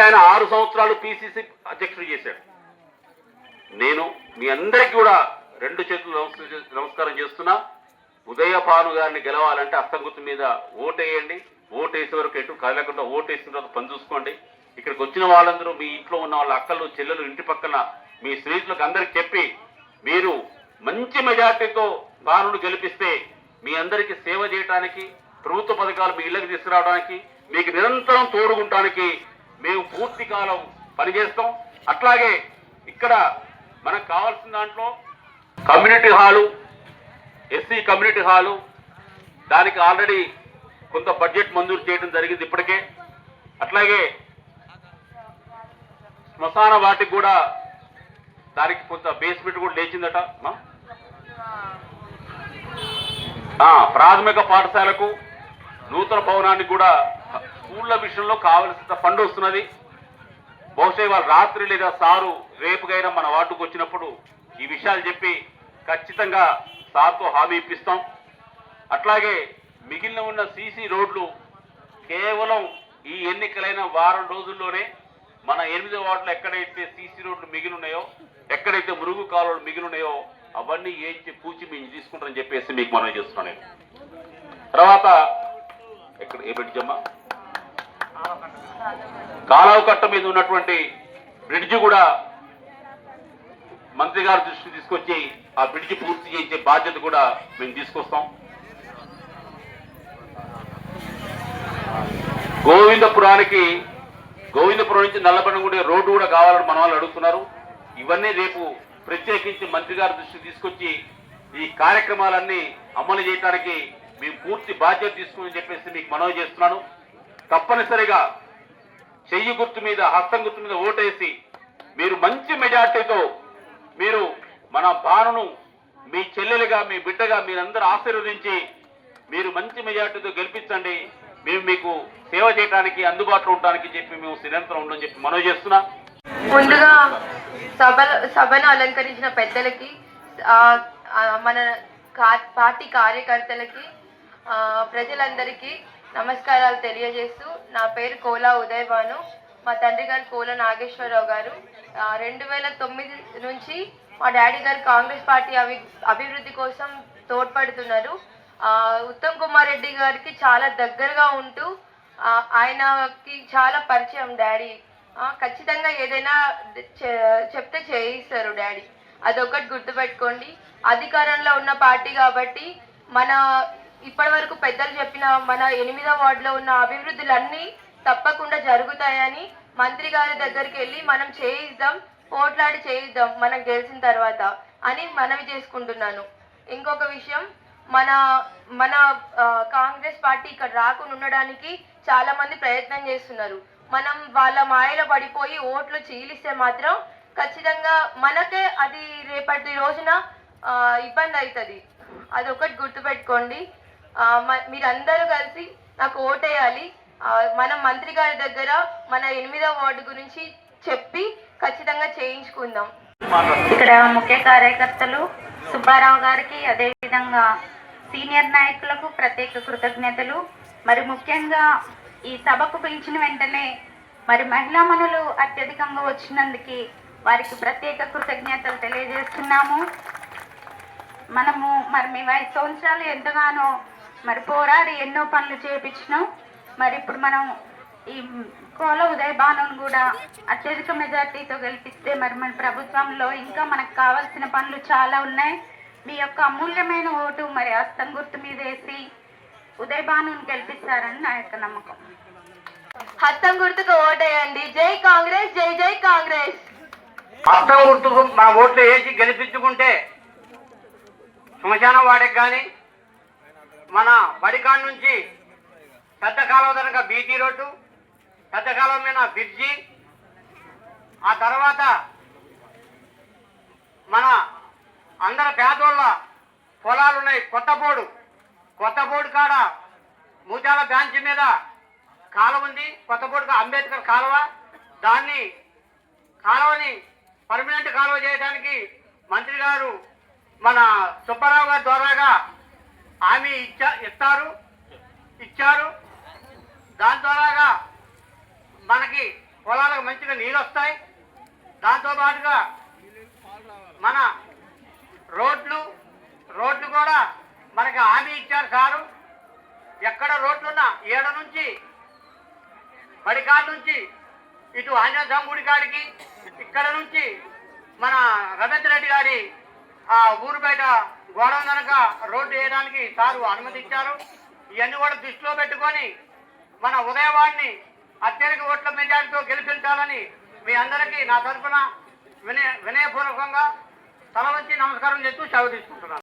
ఎందుకంటే ఆయన ఆరు సంవత్సరాలు పిసిసి అధ్యక్షుడు చేశాడు. నేను మీ అందరికీ కూడా రెండు చేతులు నమస్కారం చేస్తున్నా. ఉదయపాను గారిని గెలవాలంటే అస్తంగుత్తు మీద ఓటేయండి. ఓటేసే వరకు ఎటు కదలకుండా ఓటేసిన తర్వాత పని చూసుకోండి. ఇక్కడికి వచ్చిన వాళ్ళందరూ మీ ఇంట్లో ఉన్న వాళ్ళ అక్కలు చెల్లెలు ఇంటి పక్కన మీ స్నేహితులకు అందరికి చెప్పి మీరు మంచి మెజార్టీతో బానును గెలిపిస్తే మీ అందరికీ సేవ చేయడానికి ప్రభుత్వ పథకాలు మీ ఇళ్ళకి తీసుకురావడానికి మీకు నిరంతరం తోడుకుంటానికి మేము పూర్తి కాలం పనిచేస్తాం. అట్లాగే ఇక్కడ మనకు కావాల్సిన దాంట్లో community hall SC community hall దానికి ఆల్రెడీ కొంత బడ్జెట్ మంజూరు చేయడం జరిగింది ఇప్పటికే. అట్లాగే శ్మశాన వాటికి కూడా దానికి కొంత బేస్మెంట్ కూడా లేచిందట ప్రాథమిక పాఠశాలకు నూతన భవనానికి కూడా స్కూళ్ళ విషయంలో కావలసిన ఫండ్ వస్తున్నది. బహుశా ఇవాళ రాత్రి లేదా సారు రేపుగైనా మన వార్డుకు వచ్చినప్పుడు ఈ విషయాలు చెప్పి ఖచ్చితంగా సార్తో హామీ ఇప్పిస్తాం. అట్లాగే మిగిలిన ఉన్న సీసీ రోడ్లు కేవలం ఈ ఎన్నికలైన వారం రోజుల్లోనే మన ఎనిమిదో వార్డులు ఎక్కడైతే సీసీ రోడ్లు మిగిలి ఉన్నాయో ఎక్కడైతే మురుగు కాలువలు మిగిలి ఉన్నాయో అవన్నీ ఏంచి పూచి మేము తీసుకుంటారని చెప్పేసి మీకు మనం చేస్తున్నాను నేను. తర్వాత ఎక్కడ ఏ పెట్టమ్మా కాలువ కట్ట మీద ఉన్నటువంటి బ్రిడ్జి కూడా మంత్రి గారి దృష్టికి తీసుకొచ్చి ఆ బ్రిడ్జి పూర్తి చేయించే బాధ్యత కూడా మేము తీసుకొస్తాం. గోవిందపురానికి గోవిందపురం నుంచి నల్లబండగుడి రోడ్డు కూడా కావాలని మన వాళ్ళు అడుగుతున్నారు. ఇవన్నీ రేపు ప్రత్యేకించి మంత్రి గారి దృష్టికి తీసుకొచ్చి ఈ కార్యక్రమాలన్నీ అమలు చేయడానికి మేము పూర్తి బాధ్యత తీసుకుని చెప్పేసి మీకు మనవి చేస్తున్నాను. తప్పనిసరిగా చెయ్యి గుర్తు మీద హస్తం గుర్తు మీద ఓటేసి మీరు మంచి మెజార్టీతో మీరు మన బాణను మీ చెల్లెలుగా మీ బిడ్డగా మీరందరూ ఆశీర్వదించి మీరు మంచి మెజార్టీతో గెలిపించండి. మేము మీకు సేవ చేయడానికి అందుబాటులో ఉండడానికి చెప్పి మేము నిరంతరం ఉండని చెప్పి మనవి చేస్తున్నా. ముందుగా సభ సభను అలంకరించిన పెద్దలకి మన కా- పార్టీ కార్యకర్తలకి ప్రజలందరికీ నమస్కారాలు తెలియజేస్తూ నా పేరు కోలా ఉదయ్ భాను మా తండ్రి గారు కోల నాగేశ్వరరావు గారు. రెండు వేల తొమ్మిది నుంచి మా డాడీ గారు కాంగ్రెస్ పార్టీ అభి అభివృద్ధి కోసం తోడ్పడుతున్నారు. ఉత్తమ్ కుమార్ రెడ్డి గారికి చాలా దగ్గరగా ఉంటూ ఆయనకి చాలా పరిచయం డాడీ. ఖచ్చితంగా ఏదైనా చె- చెప్తే చేయిస్తారు డాడీ. అదొకటి గుర్తుపెట్టుకోండి. అధికారంలో ఉన్న పార్టీ కాబట్టి మన ఇప్పటి వరకు పెద్దలు చెప్పిన మన ఎనిమిదో వార్డులో ఉన్న అభివృద్ధులన్నీ తప్పకుండా జరుగుతాయని మంత్రి గారి దగ్గరికి వెళ్ళి మనం చేయిద్దాం పోట్లాడి చేయిద్దాం మనం గెలిచిన తర్వాత అని మనవి చేసుకుంటున్నాను. ఇంకొక విషయం మన మన కాంగ్రెస్ పార్టీ ఇక్కడ రాకుండా ఉండడానికి చాలా మంది ప్రయత్నం చేస్తున్నారు. మనం వాళ్ళ మాయలో పడిపోయి ఓట్లు చీలిస్తే మాత్రం ఖచ్చితంగా మనకే అది రేపటి రోజున ఇబ్బంది అవుతుంది. అది ఒకటి గుర్తుపెట్టుకోండి. మీరందరూ కలిసి నాకు ఓటేయాలి. ఆ, మనం మంత్రి గారి దగ్గర మన ఎనిమిదో వార్డు గురించి చెప్పి ఖచ్చితంగా చేయించుకుందాం. ఇక్కడ ముఖ్య కార్యకర్తలు సుబ్బారావు గారికి అదేవిధంగా సీనియర్ నాయకులకు ప్రత్యేక కృతజ్ఞతలు. మరి ముఖ్యంగా ఈ సభకు పిలిచిన వెంటనే మరి మహిళా మనులు అత్యధికంగా వచ్చినందుకు వారికి ప్రత్యేక కృతజ్ఞతలు తెలియజేస్తున్నాము. మనము మరి మేము ఐదు సంవత్సరాలు ఎంతగానో మరి పోరాడి ఎన్నో పనులు చేపించినాం. మరి ఇప్పుడు మనం ఈ కోల ఉదయ భానుని కూడా అత్యధిక మెజార్టీతో గెలిపిస్తే మరి మన ప్రభుత్వంలో ఇంకా మనకు కావాల్సిన పనులు చాలా ఉన్నాయి. మీ యొక్క అమూల్యమైన ఓటు మరి హస్తం గుర్తు మీద వేసి ఉదయ భానుని గెలిపిస్తారని నా యొక్క నమ్మకం. హస్తం గుర్తుకు ఓటేయండి. జై కాంగ్రెస్ జై జై కాంగ్రెస్. అర్థం గుర్తుకు మా ఓట్లు వేసి గెలిపించుకుంటే శ్మశాన వాడికి కానీ మన బడికాడ నుంచి పెద్ద కాలువ కనుక బీటీ రోడ్డు పెద్ద కాలువ మీద బ్రిడ్జి ఆ తర్వాత మన అందరి పేదోళ్ళ పొలాలు ఉన్నాయి. కొత్తపోడు కొత్తపోడు కాడ మూచాల బ్రాంచ్ మీద కాలువ ఉంది. కొత్తపోడు అంబేద్కర్ కాలువ. దాన్ని కాలువని పర్మనెంట్ కాలువ చేయడానికి మంత్రి గారు మన సుబ్బారావు గారి ద్వారాగా హామీ ఇచ్చా ఇస్తారు ఇచ్చారు. దాని ద్వారాగా మనకి పొలాలకు మంచిగా నీళ్ళు వస్తాయి దాంతోపాటుగా మన రోడ్లు రోడ్లు కూడా మనకి హామీ ఇచ్చారు సారు. ఎక్కడ రోడ్లున్నా ఏడ నుంచి బడికాడ నుంచి ఇటు ఆంజనేయ గుడి కాడికి ఇక్కడ నుంచి మన రవీంద్ర రెడ్డి గారి ఆ ఊరు బయట గోడం కనుక రోడ్డు వేయడానికి సారు అనుమతి ఇచ్చారు ఇవన్నీ కూడా దృష్టిలో పెట్టుకొని మన ఉదయవాడిని అత్యధిక ఓట్ల మెజారిటీతో గెలిపించాలని మీ అందరికీ నా తరఫున వినయ వినయపూర్వకంగా తల వంచి నమస్కారం చేస్తూ సెలవు తీసుకుంటున్నాను.